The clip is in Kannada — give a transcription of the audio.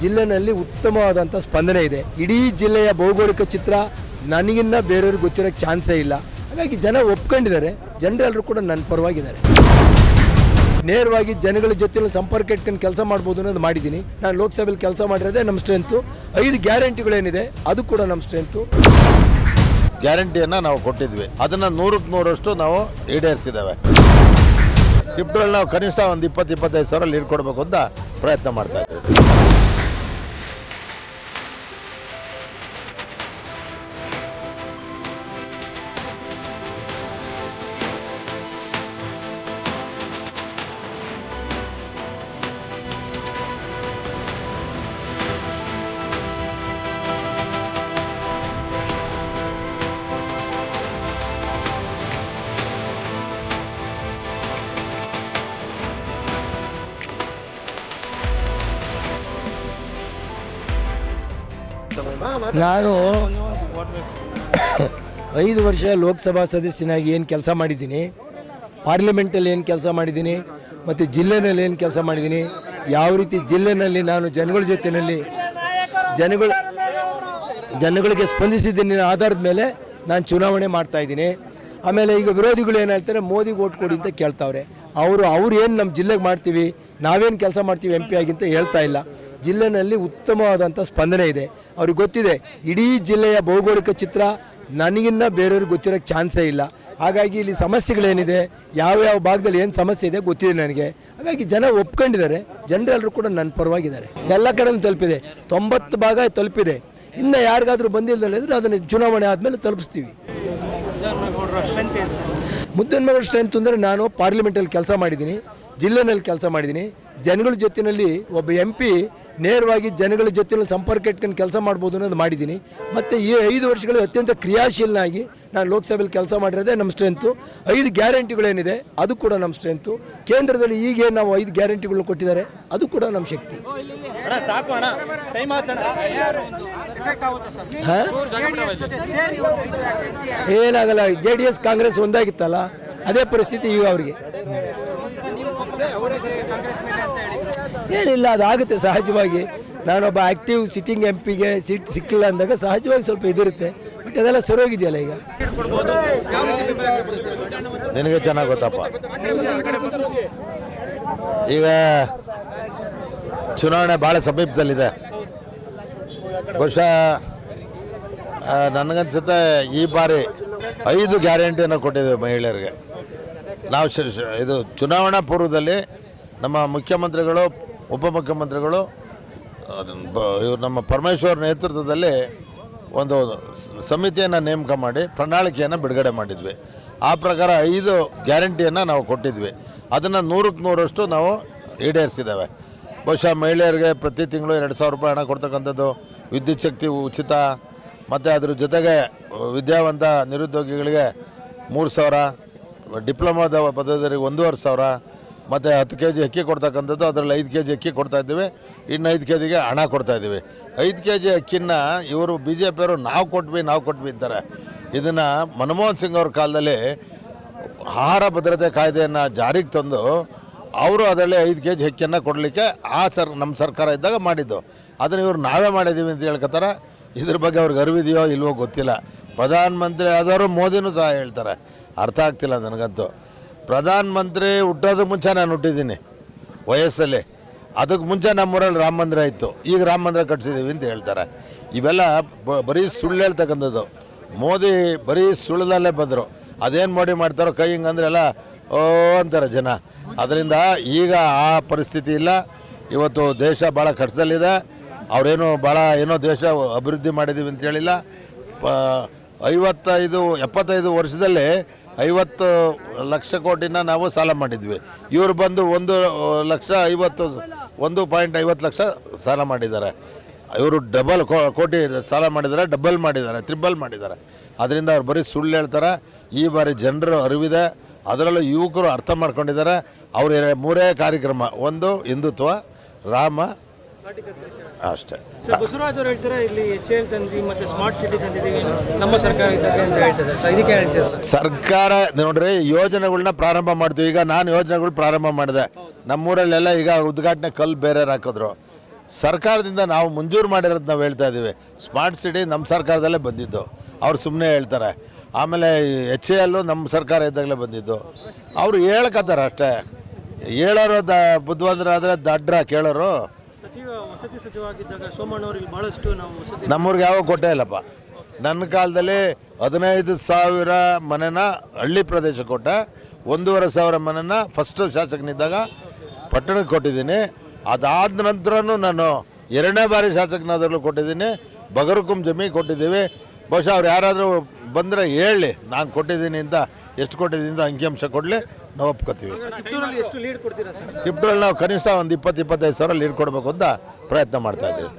ಜಿಲ್ಲೆನಲ್ಲಿ ಉತ್ತಮವಾದಂಥ ಸ್ಪಂದನೆ ಇದೆ. ಇಡೀ ಜಿಲ್ಲೆಯ ಭೌಗೋಳಿಕ ಚಿತ್ರ ನನಗಿನ್ನ ಬೇರೆಯವ್ರಿಗೆ ಗೊತ್ತಿರೋ ಚಾನ್ಸೇ ಇಲ್ಲ. ಹಾಗಾಗಿ ಜನ ಒಪ್ಕೊಂಡಿದ್ದಾರೆ. ಜನರೆಲ್ಲರೂ ಕೂಡ ನನ್ನ ಪರವಾಗಿದ್ದಾರೆ. ನೇರವಾಗಿ ಜನಗಳ ಜೊತೆ ಸಂಪರ್ಕ ಇಟ್ಕೊಂಡು ಕೆಲಸ ಮಾಡ್ಬೋದು ಅನ್ನೋದು ಮಾಡಿದ್ದೀನಿ. ನಾನು ಲೋಕಸಭೆಯಲ್ಲಿ ಕೆಲಸ ಮಾಡಿರೋದೇ ನಮ್ಮ ಸ್ಟ್ರೆಂತು ಐದು ಗ್ಯಾರಂಟಿಗಳೇನಿದೆ, ಅದು ಕೂಡ ನಮ್ಮ ಸ್ಟ್ರೆಂತು ಗ್ಯಾರಂಟಿಯನ್ನು ನಾವು ಕೊಟ್ಟಿದ್ವಿ. ಅದನ್ನು ನೂರಕ್ಕೆ ನೂರಷ್ಟು ನಾವು ಈಡೇರಿಸಿದ್ದೇವೆ. ಚಿಪ್ಗಳಲ್ಲಿ ನಾವು ಕನಿಷ್ಠ ಒಂದು ಇಪ್ಪತ್ತು, ಇಪ್ಪತ್ತೈದು ಸಾವಿರ ಲೀಡ್ ಕೊಡಬೇಕು ಅಂತ ಪ್ರಯತ್ನ ಮಾಡ್ತಾ ಇದ್ದೀವಿ. ನಾನು ಐದು ವರ್ಷ ಲೋಕಸಭಾ ಸದಸ್ಯನಾಗಿ ಏನು ಕೆಲಸ ಮಾಡಿದ್ದೀನಿ, ಪಾರ್ಲಿಮೆಂಟಲ್ಲಿ ಏನು ಕೆಲಸ ಮಾಡಿದ್ದೀನಿ, ಮತ್ತು ಜಿಲ್ಲೆನಲ್ಲಿ ಏನು ಕೆಲಸ ಮಾಡಿದ್ದೀನಿ, ಯಾವ ರೀತಿ ಜಿಲ್ಲೆನಲ್ಲಿ ನಾನು ಜನಗಳ ಜೊತೆಯಲ್ಲಿ ಜನಗಳ ಜನಗಳಿಗೆ ಸ್ಪಂದಿಸಿದ್ದೀನಿ ಆಧಾರದ ಮೇಲೆ ನಾನು ಚುನಾವಣೆ ಮಾಡ್ತಾ ಇದ್ದೀನಿ. ಆಮೇಲೆ ಈಗ ವಿರೋಧಿಗಳು ಏನು ಹೇಳ್ತಾರೆ, ಮೋದಿಗೆ ಓಟ್ ಕೊಡಿ ಅಂತ ಕೇಳ್ತಾವ್ರೆ. ಅವರು, ಅವ್ರು ಏನು ನಮ್ಮ ಜಿಲ್ಲೆಗೆ ಮಾಡ್ತೀವಿ, ನಾವೇನು ಕೆಲಸ ಮಾಡ್ತೀವಿ ಎಂ ಪಿ ಆಗಿ ಅಂತ ಹೇಳ್ತಾ ಇಲ್ಲ. ಜಿಲ್ಲೆನಲ್ಲಿ ಉತ್ತಮವಾದಂಥ ಸ್ಪಂದನೆ ಇದೆ. ಅವ್ರಿಗೆ ಗೊತ್ತಿದೆ, ಇಡೀ ಜಿಲ್ಲೆಯ ಭೌಗೋಳಿಕ ಚಿತ್ರ ನನಗಿನ್ನ ಬೇರೆಯವ್ರಿಗೆ ಗೊತ್ತಿರೋಕ್ಕೆ ಚಾನ್ಸೇ ಇಲ್ಲ. ಹಾಗಾಗಿ ಇಲ್ಲಿ ಸಮಸ್ಯೆಗಳೇನಿದೆ, ಯಾವ ಯಾವ ಭಾಗದಲ್ಲಿ ಏನು ಸಮಸ್ಯೆ ಇದೆ ಗೊತ್ತಿದೆ ನನಗೆ. ಹಾಗಾಗಿ ಜನ ಒಪ್ಕೊಂಡಿದ್ದಾರೆ, ಜನರೆಲ್ಲರೂ ಕೂಡ ನನ್ನ ಪರವಾಗಿದ್ದಾರೆ. ಎಲ್ಲ ಕಡೆನೂ ತಲುಪಿದೆ, ತೊಂಬತ್ತು ಭಾಗ ತಲುಪಿದೆ. ಇನ್ನು ಯಾರಿಗಾದರೂ ಬಂದಿಲ್ಲದಿದ್ರೆ ಅದನ್ನು ಚುನಾವಣೆ ಆದಮೇಲೆ ತಲುಪಿಸ್ತೀವಿ. ಮುದ್ದನ್ಮಗಳ ಸ್ಟ್ರೆಂತ್ ಅಂದರೆ ನಾನು ಪಾರ್ಲಿಮೆಂಟಲ್ಲಿ ಕೆಲಸ ಮಾಡಿದ್ದೀನಿ, ಜಿಲ್ಲೆನಲ್ಲಿ ಕೆಲಸ ಮಾಡಿದ್ದೀನಿ. ಜನಗಳ ಜೊತೆಯಲ್ಲಿ ಒಬ್ಬ ಎಂ ಪಿ ನೇರವಾಗಿ ಜನಗಳ ಜೊತೆಯಲ್ಲಿ ಸಂಪರ್ಕ ಇಟ್ಕೊಂಡು ಕೆಲಸ ಮಾಡ್ಬೋದು ಅನ್ನೋದು ಮಾಡಿದ್ದೀನಿ. ಮತ್ತು ಈ ಐದು ವರ್ಷಗಳು ಅತ್ಯಂತ ಕ್ರಿಯಾಶೀಲನಾಗಿ ನಾನು ಲೋಕಸಭೆಯಲ್ಲಿ ಕೆಲಸ ಮಾಡಿರೋದೇ ನಮ್ಮ ಸ್ಟ್ರೆಂತು. ಐದು ಗ್ಯಾರಂಟಿಗಳೇನಿದೆ ಅದು ಕೂಡ ನಮ್ಮ ಸ್ಟ್ರೆಂತು. ಕೇಂದ್ರದಲ್ಲಿ ಈಗ ನಾವು ಐದು ಗ್ಯಾರಂಟಿಗಳನ್ನ ಕೊಟ್ಟಿದ್ದಾರೆ ಅದು ಕೂಡ ನಮ್ಮ ಶಕ್ತಿ? ಏನಾಗಲ್ಲ ಜೆ ಡಿ ಎಸ್ ಕಾಂಗ್ರೆಸ್ ಒಂದಾಗಿತ್ತಲ್ಲ ಅದೇ ಪರಿಸ್ಥಿತಿ ಈಗ ಅವರಿಗೆ. ಏನಿಲ್ಲ, ಅದಾಗುತ್ತೆ ಸಹಜವಾಗಿ. ನಾನೊಬ್ಬ ಆಕ್ಟಿವ್ ಸಿಟ್ಟಿಂಗ್ ಎಂ ಪಿಗೆ ಸೀಟ್ ಸಿಕ್ಕಿಲ್ಲ ಅಂದಾಗ ಸಹಜವಾಗಿ ಸ್ವಲ್ಪ ಇದಿರುತ್ತೆ. ಬಟ್ ಅದೆಲ್ಲ ಸರೋಗಿದೆಯಲ್ಲ ಈಗ. ನಿನಗೆ ಚೆನ್ನಾಗಿ ಗೊತ್ತಪ್ಪ. ಈಗ ಚುನಾವಣೆ ಭಾಳ ಸಮೀಪದಲ್ಲಿದೆ. ಬಹುಶಃ ನನಗನ್ಸುತ್ತೆ ಈ ಬಾರಿ ಐದು ಗ್ಯಾರಂಟಿಯನ್ನು ಕೊಟ್ಟಿದ್ದೇವೆ ಮಹಿಳೆಯರಿಗೆ. ನಾವು ಇದು ಚುನಾವಣಾ ಪೂರ್ವದಲ್ಲಿ ನಮ್ಮ ಮುಖ್ಯಮಂತ್ರಿಗಳು ಉಪಮುಖ್ಯಮಂತ್ರಿಗಳು ಇವರು ನಮ್ಮ ಪರಮೇಶ್ವರ್ ನೇತೃತ್ವದಲ್ಲಿ ಒಂದು ಸಮಿತಿಯನ್ನು ನೇಮಕ ಮಾಡಿ, ಪ್ರಣಾಳಿಕೆಯನ್ನು ಬಿಡುಗಡೆ ಮಾಡಿದ್ವಿ. ಆ ಪ್ರಕಾರ ಐದು ಗ್ಯಾರಂಟಿಯನ್ನು ನಾವು ಕೊಟ್ಟಿದ್ವಿ. ಅದನ್ನು ನೂರಕ್ಕೆ ನೂರಷ್ಟು ನಾವು ಈಡೇರಿಸಿದ್ದೇವೆ. ಬಹುಶಃ ಮಹಿಳೆಯರಿಗೆ ಪ್ರತಿ ತಿಂಗಳು ಎರಡು ಸಾವಿರ ರೂಪಾಯಿ ಹಣ ಕೊಡ್ತಕ್ಕಂಥದ್ದು ವಿದ್ಯುತ್ ಶಕ್ತಿ ಉಚಿತ, ಮತ್ತು ಅದ್ರ ಜೊತೆಗೆ ವಿದ್ಯಾವಂತ ನಿರುದ್ಯೋಗಿಗಳಿಗೆ ಮೂರು ಸಾವಿರ ಡಿಪ್ಲೊಮಾದ ಪದವೀಧರಿಗೆ ಒಂದೂವರೆ ಸಾವಿರ ಮತ್ತು ಹತ್ತು ಕೆ ಜಿ ಅಕ್ಕಿ ಕೊಡ್ತಕ್ಕಂಥದ್ದು, ಅದರಲ್ಲಿ ಐದು ಕೆ ಜಿ ಅಕ್ಕಿ ಕೊಡ್ತಾ ಇದ್ದೇವೆ. ಇನ್ನು ಐದು ಕೆ ಜಿಗೆ ಹಣ ಕೊಡ್ತಾ ಇದ್ದೀವಿ. ಐದು ಕೆ ಜಿ ಅಕ್ಕಿನ ಇವರು ಬಿ ಜೆ ಪಿಯವರು ನಾವು ಕೊಟ್ವಿ ನಾವು ಕೊಟ್ವಿ ಅಂತಾರೆ. ಇದನ್ನು ಮನಮೋಹನ್ ಸಿಂಗ್ ಅವ್ರ ಕಾಲದಲ್ಲಿ ಆಹಾರ ಭದ್ರತೆ ಕಾಯ್ದೆಯನ್ನು ಜಾರಿಗೆ ತಂದು ಅವರು ಅದರಲ್ಲಿ ಐದು ಕೆ ಜಿ ಅಕ್ಕಿಯನ್ನು ಕೊಡಲಿಕ್ಕೆ ಆ ಸರ್, ನಮ್ಮ ಸರ್ಕಾರ ಇದ್ದಾಗ ಮಾಡಿದ್ದು. ಅದನ್ನು ಇವರು ನಾವೇ ಮಾಡಿದ್ದೀವಿ ಅಂತ ಹೇಳ್ಕೊತಾರೆ. ಇದ್ರ ಬಗ್ಗೆ ಅವ್ರಿಗೆ ಅರಿವಿದೆಯೋ ಇಲ್ವೋ ಗೊತ್ತಿಲ್ಲ. ಪ್ರಧಾನಮಂತ್ರಿ ಆದವರು ಮೋದಿನೂ ಸಹ ಹೇಳ್ತಾರೆ. ಅರ್ಥ ಆಗ್ತಿಲ್ಲ ನನಗಂತೂ. ಪ್ರಧಾನಮಂತ್ರಿ ಹುಟ್ಟೋದು ಮುಂಚೆ ನಾನು ಹುಟ್ಟಿದ್ದೀನಿ, ವಯಸ್ಸಲ್ಲಿ. ಅದಕ್ಕೆ ಮುಂಚೆ ನಮ್ಮೂರಲ್ಲಿ ರಾಮ ಮಂದಿರ ಇತ್ತು. ಈಗ ರಾಮ ಮಂದಿರ ಕಟ್ಸಿದ್ದೀವಿ ಅಂತ ಹೇಳ್ತಾರೆ. ಇವೆಲ್ಲ ಬರೀ ಸುಳ್ಳು ಹೇಳ್ತಕ್ಕಂಥದ್ದು. ಮೋದಿ ಬರೀ ಸುಳ್ಳದಲ್ಲೇ ಬಂದರು. ಅದೇನು ಮೋಡಿ ಮಾಡ್ತಾರೋ ಕೈ ಹಿಂಗಂದ್ರೆ ಎಲ್ಲ, ಓ ಅಂತಾರೆ ಜನ. ಅದರಿಂದ ಈಗ ಆ ಪರಿಸ್ಥಿತಿ ಇಲ್ಲ. ಇವತ್ತು ದೇಶ ಭಾಳ ಕಷ್ಟದಲ್ಲಿದೆ ಅವರೇನು ಭಾಳ ಏನೋ ದೇಶ ಅಭಿವೃದ್ಧಿ ಮಾಡಿದ್ದೀವಿ ಅಂತ ಹೇಳಿಲ್ಲ. ಐವತ್ತೈದು, ಎಪ್ಪತ್ತೈದು ವರ್ಷದಲ್ಲಿ ಐವತ್ತು ಲಕ್ಷ ಕೋಟಿನ ನಾವು ಸಾಲ ಮಾಡಿದ್ವಿ. ಇವರು ಬಂದು ಒಂದು ಲಕ್ಷ ಐವತ್ತು, ಒಂದು ಪಾಯಿಂಟ್ ಐವತ್ತು ಲಕ್ಷ ಸಾಲ ಮಾಡಿದ್ದಾರೆ. ಇವರು ಡಬಲ್ ಕೋಟಿ ಸಾಲ ಮಾಡಿದ್ದಾರೆ, ಡಬಲ್ ಮಾಡಿದ್ದಾರೆ, ತ್ರಿಬಲ್ ಮಾಡಿದ್ದಾರೆ. ಅದರಿಂದ ಅವ್ರು ಬರೀ ಸುಳ್ಳು ಹೇಳ್ತಾರೆ. ಈ ಬಾರಿ ಜನರು ಅರಿವಿದೆ. ಅದರಲ್ಲೂ ಯುವಕರು ಅರ್ಥ ಮಾಡ್ಕೊಂಡಿದ್ದಾರೆ. ಅವರ ಮೂರೇ ಕಾರ್ಯಕ್ರಮ, ಒಂದು ಹಿಂದುತ್ವ, ರಾಮ ಅಷ್ಟೇ. ಬಸವರಾಜ್ ಅವರು ಹೇಳ್ತಾರೆ ಇಲ್ಲಿ ಎಚ್ ಎಲ್ ತಂದ್ವಿ ಮತ್ತೆ ಸ್ಮಾರ್ಟ್ ಸಿಟಿ ತಂದಿದ್ದೀವಿ ನಮ್ಮ ಸರ್ಕಾರ ಇದ್ದಾಗ ಅಂತ ಹೇಳ್ತಿದ್ದಾರೆ. ಸರ್ ಇದಕ್ಕೆ ಹೇಳ್ತೀರಾ ಸರ್? ಸರ್ಕಾರ ನೋಡ್ರಿ ಯೋಜನೆಗಳನ್ನ ಪ್ರಾರಂಭ ಮಾಡ್ತೀವಿ. ಈಗ ನಾನು ಯೋಜನೆಗಳು ಪ್ರಾರಂಭ ಮಾಡಿದೆ. ನಮ್ಮೂರಲ್ಲೆಲ್ಲ ಈಗ ಉದ್ಘಾಟನೆ ಕಲ್ಲು ಬೇರೆ ಹಾಕಿದ್ರು. ಸರ್ಕಾರದಿಂದ ನಾವು ಮಂಜೂರು ಮಾಡಿರೋದು ನಾವು ಹೇಳ್ತಾ ಇದ್ದೀವಿ ಸ್ಮಾರ್ಟ್ ಸಿಟಿ ನಮ್ಮ ಸರ್ಕಾರದಲ್ಲೇ ಬಂದಿದ್ದು. ಅವ್ರು ಸುಮ್ಮನೆ ಹೇಳ್ತಾರೆ. ಆಮೇಲೆ ಎಚ್ ಎ ಎಲ್ಲು ನಮ್ಮ ಸರ್ಕಾರ ಇದ್ದಾಗಲೇ ಬಂದಿದ್ದು. ಅವರು ಹೇಳ್ಕತ್ತಾರೆ ಅಷ್ಟೇ. ಹೇಳೋರು ದ ಬುದ್ಧಿವಂತರಾದರೆ ದಡ್ರ ಕೇಳೋರು. ಬಹಳಷ್ಟು ನಾವು ನಮ್ಮೂರಿಗೆ ಯಾವಾಗ ಕೊಟ್ಟೇ ಇಲ್ಲಪ್ಪ. ನನ್ನ ಕಾಲದಲ್ಲಿ ಹದಿನೈದು ಸಾವಿರ ಮನೆನ ಹಳ್ಳಿ ಪ್ರದೇಶ ಕೊಟ್ಟೆ ಒಂದೂವರೆ ಸಾವಿರ ಮನೆನ ಫಸ್ಟ್ ಶಾಸಕನಿದ್ದಾಗ ಪಟ್ಟಣಕ್ಕೆ ಕೊಟ್ಟಿದ್ದೀನಿ. ಅದಾದ ನಂತರನೂ ನಾನು ಎರಡನೇ ಬಾರಿ ಶಾಸಕನಾದ್ರಲ್ಲೂ ಕೊಟ್ಟಿದ್ದೀನಿ. ಬಗರ್ಕುಂ ಜಮೀನು ಕೊಟ್ಟಿದ್ದೀವಿ. ಬಹುಶಃ ಅವ್ರು ಯಾರಾದರೂ ಬಂದರೆ ಹೇಳಿ, ನಾನು ಕೊಟ್ಟಿದ್ದೀನಿ ಅಂತ, ಎಷ್ಟು ಕೊಟ್ಟಿದ್ದೀನಿ ಅಂತ ಅಂಕಿಅಂಶ ಕೊಡಲಿ. ನಾವು ಒಪ್ಕೋತೀವಿ. ಚಿಪ್ಟೂರಲ್ಲಿ ನಾವು ಕನಿಷ್ಠ ಒಂದು ಇಪ್ಪತ್ತು ಇಪ್ಪತ್ತೈದು ಸಾವಿರ ಲೀಡ್ ಕೊಡಬೇಕು ಅಂತ ಪ್ರಯತ್ನ ಮಾಡ್ತಾ ಇದ್ದೀವಿ.